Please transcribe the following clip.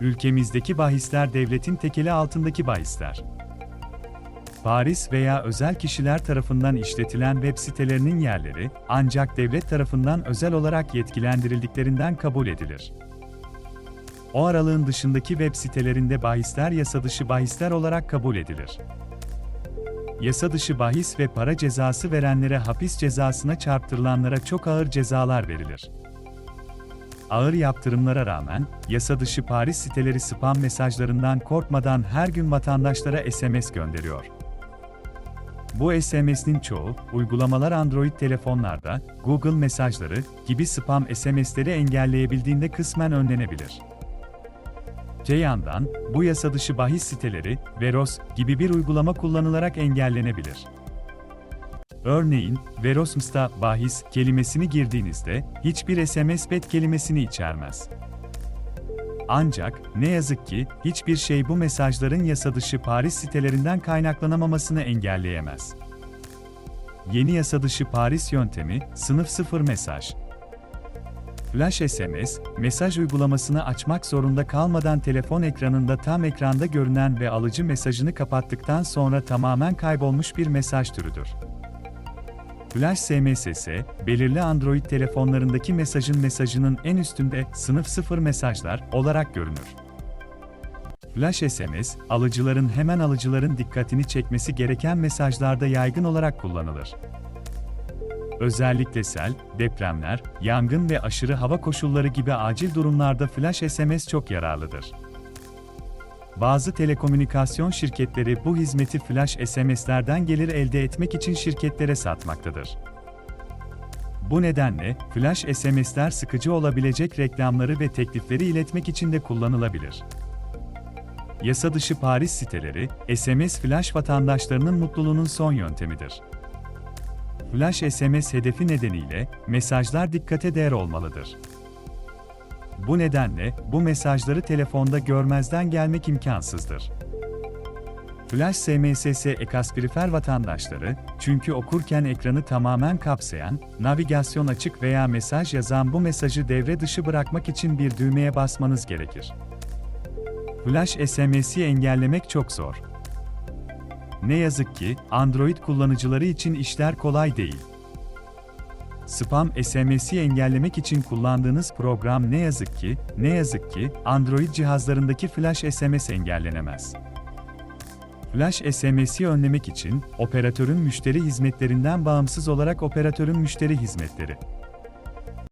Ülkemizdeki bahisler devletin tekeli altındaki bahisler. Paris veya özel kişiler tarafından işletilen web sitelerinin yerleri ancak devlet tarafından özel olarak yetkilendirildiklerinden kabul edilir. O aralığın dışındaki web sitelerinde bahisler yasa dışı bahisler olarak kabul edilir. Yasa dışı bahis ve para cezası verenlere hapis cezasına çarptırılanlara çok ağır cezalar verilir. Ağır yaptırımlara rağmen, yasa dışı Paris siteleri spam mesajlarından korkmadan her gün vatandaşlara SMS gönderiyor. Bu SMS'nin çoğu, uygulamalar Android telefonlarda, Google mesajları gibi spam SMS'leri engelleyebildiğinde kısmen önlenebilir. Öte yandan, bu yasa dışı bahis siteleri, Veros gibi bir uygulama kullanılarak engellenebilir. Örneğin, Verosms'ta bahis kelimesini girdiğinizde hiçbir SMS bet kelimesini içermez. Ancak ne yazık ki hiçbir şey bu mesajların yasa dışı Paris sitelerinden kaynaklanamamasını engelleyemez. Yeni yasa dışı Paris yöntemi sınıf sıfır mesaj. Flash SMS, mesaj uygulamasını açmak zorunda kalmadan telefon ekranında tam ekranda görünen ve alıcı mesajını kapattıktan sonra tamamen kaybolmuş bir mesaj türüdür. Flash SMS, belirli Android telefonlarındaki mesajın mesajının en üstünde sınıf sıfır mesajlar olarak görünür. Flash SMS, alıcıların hemen alıcıların dikkatini çekmesi gereken mesajlarda yaygın olarak kullanılır. Özellikle sel, depremler, yangın ve aşırı hava koşulları gibi acil durumlarda flash SMS çok yararlıdır. Bazı telekomünikasyon şirketleri bu hizmeti flash SMS'lerden gelir elde etmek için şirketlere satmaktadır. Bu nedenle flash SMS'ler sıkıcı olabilecek reklamları ve teklifleri iletmek için de kullanılabilir. Yasa dışı Paris siteleri, SMS flash vatandaşlarının mutluluğunun son yöntemidir. Flash SMS hedefi nedeniyle mesajlar dikkate değer olmalıdır. Bu nedenle bu mesajları telefonda görmezden gelmek imkansızdır. Flash SMSS ekaspirifer vatandaşları, çünkü okurken ekranı tamamen kapsayan, navigasyon açık veya mesaj yazan bu mesajı devre dışı bırakmak için bir düğmeye basmanız gerekir. Flash SMS'i engellemek çok zor. Ne yazık ki Android kullanıcıları için işler kolay değil. Spam SMS'i engellemek için kullandığınız program ne yazık ki, ne yazık ki Android cihazlarındaki flash SMS engellenemez. Flash SMS'i önlemek için operatörün müşteri hizmetlerinden bağımsız olarak operatörün müşteri hizmetleri